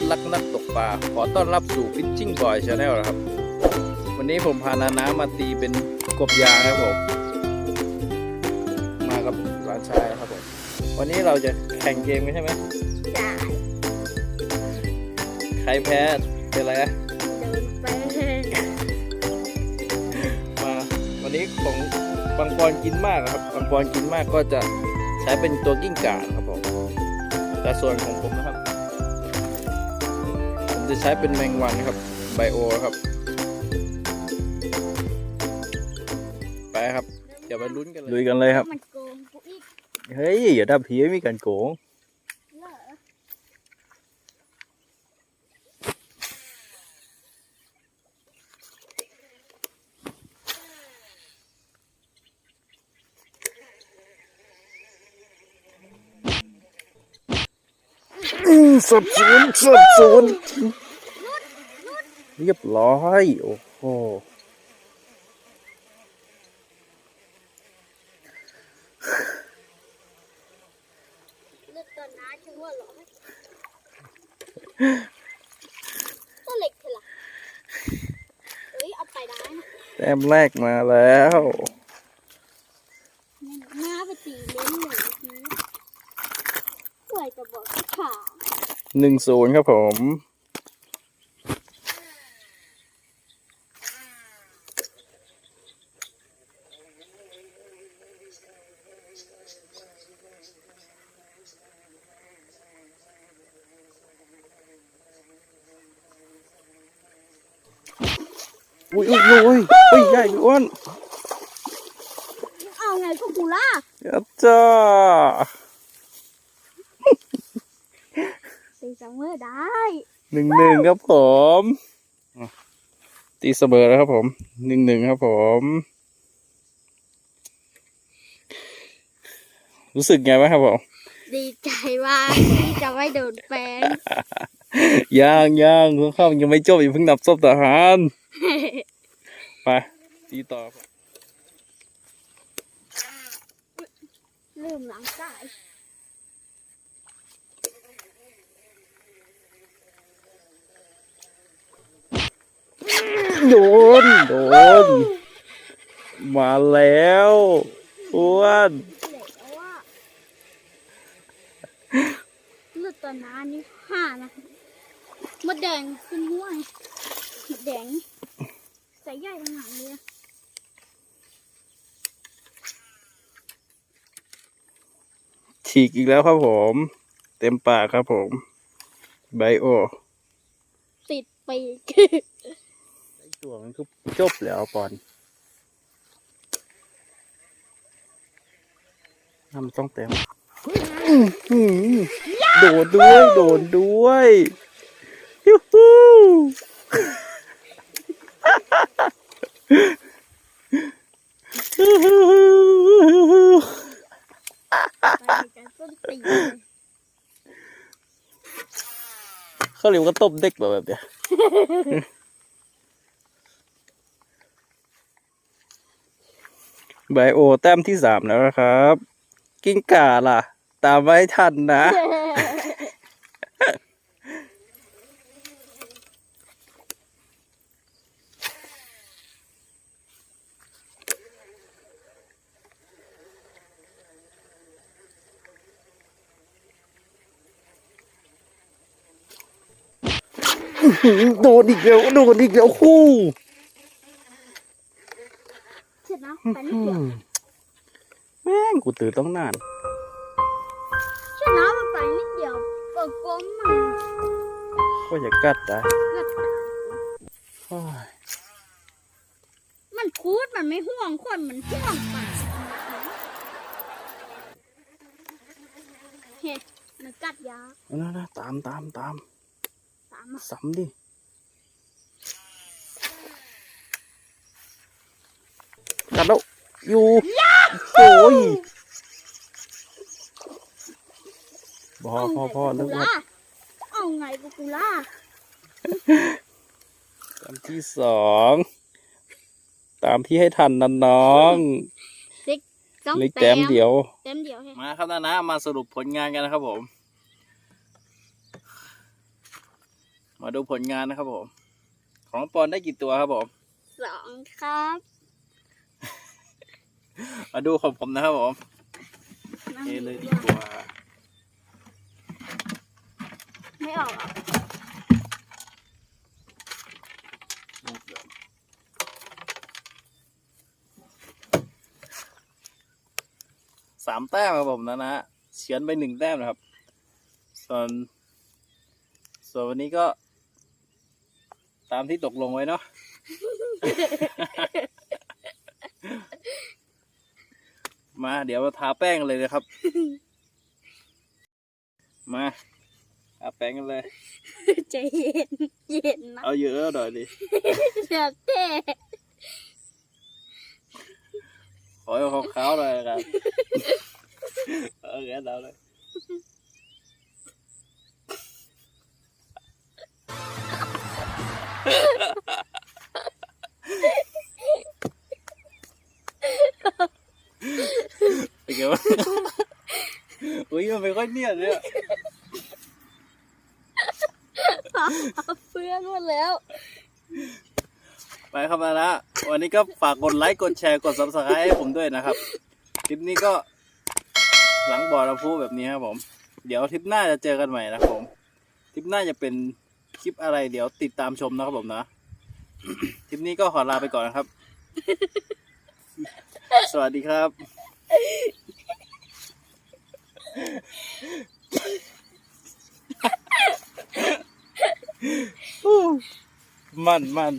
ต้อนรับสู่ Fishing Boy Channel นะครับ วันนี้ผมพานาน้ามาตีเป็นกบยางครับผม มากับหลานชายครับผม วันนี้เราจะแข่งเกมกันใช่ไหมจ่ายใครแพ้เป็นอะไรนะเดินไปมาวันนี้ของบางปอนกินมากนะครับบางปอนกินมากก็จะใช้เป็นตัวกิ้งก่านะครับผมแต่ส่วนของผมนะครับผม จะใช้เป็นแมงวันครับไบโอครับ ไปครับ เดี๋ยวไปลุ้นกันเลยลุยกันเลยครับ มันโกงกูอีก เฮ้ยอย่าดับผีไม่มีการโกง สับสนสับสนเรียบร้อย โอ้โหเลือดตอนน้าชัวเหรอตัวเล็กเถอะล่ะเอ้ยเอาไปได้นะแต้มแรกมาแล้ว น้าไปตีเล่นหนึ่งทีป่วยจะบอกขา หนึ่งศูนย์ครับผม อุ้ยอุ้ยอุ้ยอุ้ยใหญ่อ้วนเอาไงพวกกูล่ะยัดจ้า ตีเสมอได้หนึ่งหนึ่งครับผมอะตีเสมอแล้วครับผมหนึ่งหนึ่งครับผม รู้สึกไงบ้างครับผมดีใจมากที่จะไม่โดนแฟนย่างย่างคุณเข้ายังไม่จบอย่าเพิ่งนับศพทหารไปตีต่อครับลืมหลังสาย โดน โดน มาแล้วอ้วนเหล็กแล้วว่าเลือดตอนน้านี่ห้านะมดแดงขึ้นห้วยมดแดงใส่ใหญ่ขนาดนี้ฉีกอีกแล้วครับผม เต็มปากครับผม ไบโอ ติดปีกไอ้ ตัวมันก็จบแล้วปอนน้ำต้องเต็มอื้อหือโดดด้วย โดดด้วยยูฮูไปกันต้นตีนเลยเขาเรียกว่าตบเด็กแบบแบบเนี้ย ไบโอแต้มที่สามแล้วนะครับ กิ้งก่าล่ะ ตามไว้ทันนะ โดนอีกแล้วโดนอีกแล้วคู่ เสร็จนะไปนิดเดียวแม่งกูตื่นต้องนานเสร็จนะมันไปนิดเดียวเปิดกลมมันก็จะกัดได้เกิดโอ้ยมันคูดมันไม่ห่วงคนมันห่วงป่าเฮ้มันกัดยาเอานะนะตามตามตามตามมา ซ้ำดิกัดแล้ว อยู่โอ้ยพอพอพอเลิเลิกกว่าเอาไงกูกูล่าตามที่สองตามที่ให้ทันนะน้องต้องเล็กแต้มเดียวเต็มเดียวให้มาครับนะนะมาสรุปผลงานกันนะครับผมมามาดูผลงานนะครับผม ของปอนได้กี่ตัวครับผมสองครับ มาดูของผมนะครับผมนั่งเทเลยดีดีกกว่าว่า ไม่ออกอะสามแต้มครับผมนะนะฮะเฉือนไปหนึ่งแต้มนะครับ ส่วน ส่วนวันนี้ก็ ตามที่ตกลงไว้เนาะ มา เดี๋ยวมาทาแป้งกันเลยนะครับ มาทาแป้งกันเลย ใจเย็น เย็นนะเอาเยอะหน่อยดิเดือดเท่ขอให้ขาวๆหน่อยครับ เออแกเอาเลย อุ้ยมันไม่ค่อยเนียนเลยอะเพื่อนหมดแล้ว ไปครับนะนะวันนี้ก็ฝากกดไลค์ กดแชร์ กด subscribe ให้ผมด้วยนะครับ คลิปนี้ก็ หลังบ่อน้ำพุแบบนี้ครับผม เดี๋ยวทริปหน้าจะเจอกันใหม่นะครับผมทริปหน้าจะเป็นคลิปอะไร เดี๋ยวติดตามชมนะครับผมนะทริปนี้ก็ขอลาไปก่อนนะครับ สวัสดีครับ มันมัน